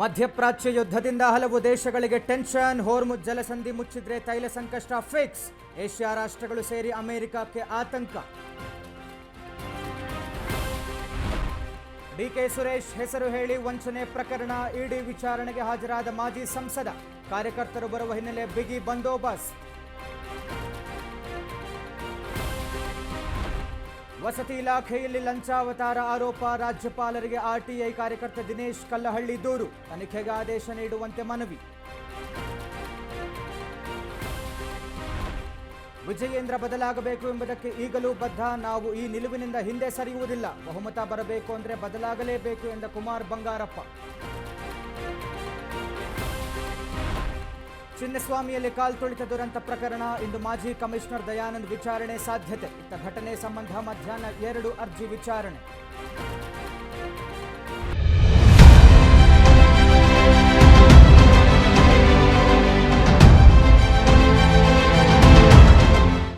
ಮಧ್ಯಪ್ರಾಚ್ಯ ಯುದ್ಧದಿಂದ ಹಲವು ದೇಶಗಳಿಗೆ ಟೆನ್ಷನ್ ಹೋರ್ಮುಜ್ ಜಲಸಂಧಿ ಮುಚ್ಚಿದ್ರೆ ತೈಲ ಸಂಕಷ್ಟ, ಫಿಕ್ಸ್. ಏಷ್ಯಾ ರಾಷ್ಟ್ರಗಳು ಸೇರಿ ಅಮೆರಿಕಕ್ಕೆ ಆತಂಕ. ಡಿಕೆ ಸುರೇಶ್ ಹೆಸರು ಹೇಳಿ ವಂಚನೆ ಪ್ರಕರಣ, ಇಡಿ ವಿಚಾರಣೆಗೆ ಹಾಜರಾದ ಮಾಜಿ ಸಂಸದ. ಕಾರ್ಯಕರ್ತರು ಬರುವ ಹಿನ್ನೆಲೆ ಬಿಗಿ ಬಂದೋಬಸ್ತ್. ವಸತಿ ಇಲಾಖೆಯಲ್ಲಿ ಲಂಚಾವತಾರ ಆರೋಪ. ರಾಜ್ಯಪಾಲರಿಗೆ ಆರ್ಟಿಐ ಕಾರ್ಯಕರ್ತ ದಿನೇಶ್ ಕಲ್ಲಹಳ್ಳಿ ದೂರು. ತನಿಖೆಗೆ ಆದೇಶ ನೀಡುವಂತೆ ಮನವಿ. ವಿಜಯೇಂದ್ರ ಬದಲಾಗಬೇಕು ಎಂಬುದಕ್ಕೆ ಈಗಲೂ ಬದ್ಧ. ನಾವು ಈ ನಿಲುವಿನಿಂದ ಹಿಂದೆ ಸರಿಯುವುದಿಲ್ಲ. ಬಹುಮತ ಬರಬೇಕು ಅಂದರೆ ಬದಲಾಗಲೇಬೇಕು ಎಂದ ಕುಮಾರ್ ಬಂಗಾರಪ್ಪ. ಚಿನ್ನಸ್ವಾಮಿಯಲ್ಲಿ ಕಾಲ್ತುಳಿತ ದುರಂತ ಪ್ರಕರಣ. ಇಂದು ಮಾಜಿ ಕಮಿಷನರ್ ದಯಾನಂದ್ ವಿಚಾರಣೆ ಸಾಧ್ಯತೆ. ಇತ್ತ ಘಟನೆ ಸಂಬಂಧ ಮಧ್ಯಾಹ್ನ ಎರಡು ಅರ್ಜಿ ವಿಚಾರಣೆ.